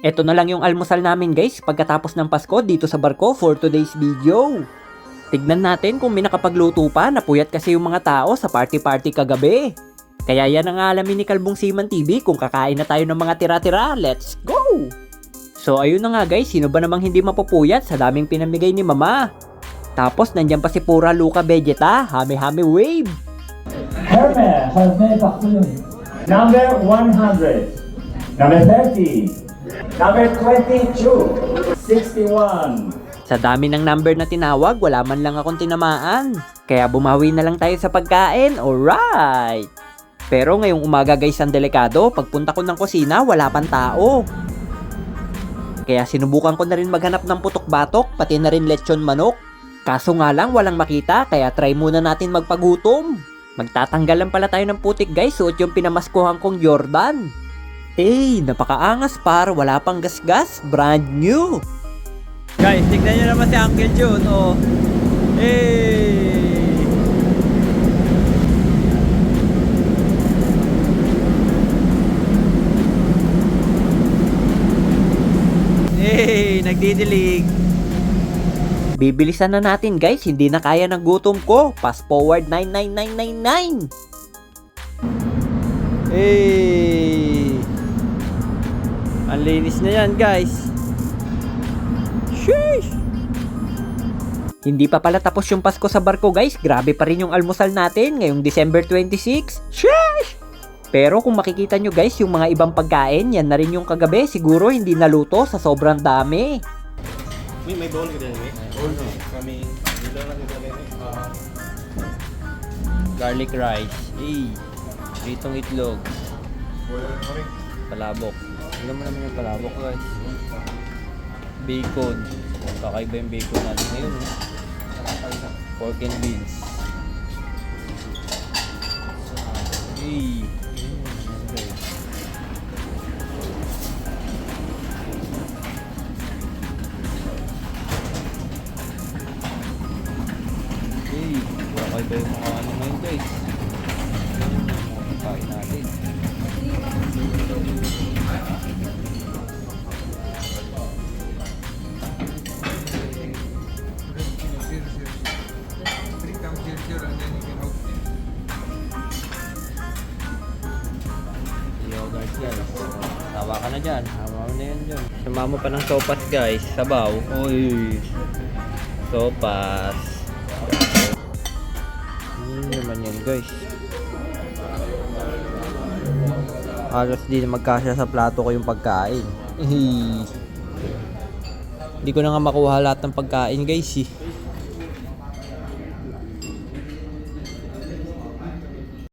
Ito na lang yung almusal namin guys pagkatapos ng Pasko dito sa barko for today's video. Tignan natin kung may nakapagluto pa, napuyat kasi yung mga tao sa party-party kagabi. Kaya yan ang alamin ni Kalbong Siman TV kung kakain na tayo ng mga tira-tira. Let's go! So ayun na nga guys, sino ba namang hindi mapupuyat sa daming pinamigay ni Mama? Tapos nandyan pa si Pura Luca Vegeta, hame-hame wave. Hermes has made parfum. Number 100. Number 30. Number 22. 61. Sa dami ng number na tinawag, wala man lang akong tinamaan. Kaya bumawi na lang tayo sa pagkain, alright! Pero ngayong umaga guys ang delikado, pagpunta ko ng kusina, wala pang tao. Kaya sinubukan ko na rin maghanap ng putok-batok, pati na rin lechon manok. Kaso nga lang walang makita, kaya try muna natin magpagutom. Magtatanggal lang pala tayo ng putik guys, suot yung pinamaskuhan kong Jordan. Eh, napakaangas par, wala pang gasgas, brand new. Guys, tignan nyo naman si Uncle June, oh. Hey! Hey, nagdidilig. Bibilisan na natin guys, hindi na kaya ng gutom ko. Fast forward 99999. Hey! Ang linis na yan guys. Sheesh! Hindi pa pala tapos yung Pasko sa barko guys. Grabe pa rin yung almusal natin ngayong December 26. Sheesh! Pero kung makikita nyo guys, yung mga ibang pagkain, yan na rin yung kagabi. Siguro hindi naluto sa sobrang dami. May may bowl ka din, may? Bowl no. Kami, dito lang din eh. Garlic rice. Eh, pritong itlog. Palabok. Alam mo naman yung palabok guys. Bacon. Kakaiba yung bacon natin ngayon. Eh. Pork and beans. Eh. Hey, kakaiba yung mga ano ngayon guys. Guys. Tawa ka na dyan. Hama mo na yan dyan. Sumama pa ng sopas guys. Sabaw. Uy. Sopas. Yun naman yan guys. Halos di na magkasya sa plato ko yung pagkain. Hindi ko na nga makuha lahat ng pagkain guys eh.